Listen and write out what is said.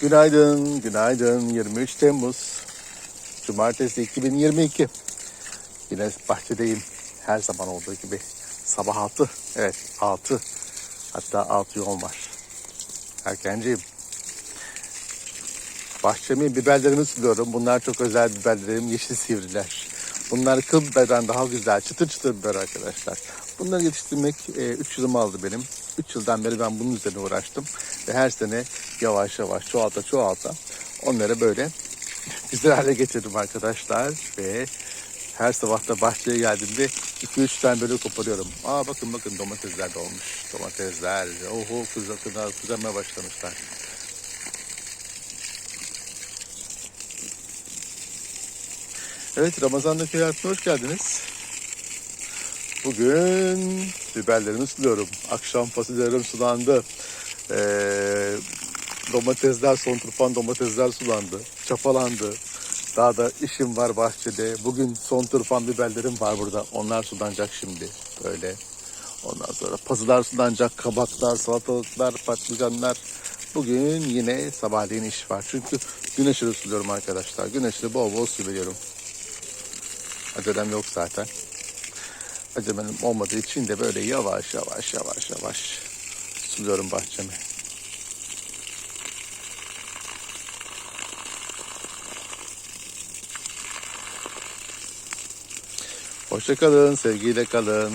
Günaydın, günaydın. 23 Temmuz, Cumartesi 2022. Yine bahçedeyim. Her zaman olduğu gibi. Sabah 6. Evet 6. Hatta 6 yol var. Erkenciyim. Bahçemi biberlerimi suluyorum. Bunlar çok özel biberlerim. Yeşil sivriler. Bunlar kıl biberden daha güzel. Çıtır çıtır biber arkadaşlar. Bunları yetiştirmek 3 yılımı aldı benim. 3 yıldan beri ben bunun üzerine uğraştım. Ve her sene yavaş yavaş çoğalta çoğalta onları böyle güzel hale getirdim arkadaşlar. Ve her sabah da bahçeye geldiğimde 2-3 tane böyle koparıyorum. Aa bakın bakın domatesler de olmuş. Domatesler. Oho kızar kızar kızarmaya başlamışlar. Evet Ramazan'daki hayatıma hoş geldiniz. Bugün biberlerimi suluyorum. Akşam fasulyelerim sulandı. Ee, domatesler, son turpan domatesler sulandı. Çapalandı. Daha da işim var bahçede. Bugün son turpan biberlerim var burada. Onlar sulanacak şimdi. Böyle. Ondan sonra pazılar sulanacak. Kabaklar, salatalıklar, patlıcanlar. Bugün yine sabahleyin iş var. Çünkü güneş ışığı suluyorum arkadaşlar. Güneş ışığı bol bol su veriyorum. Acelem yok zaten. Acemem olmadığı için de böyle yavaş yavaş yavaş yavaş suluyorum bahçemi. Hoşça kalın, sevgiyle kalın.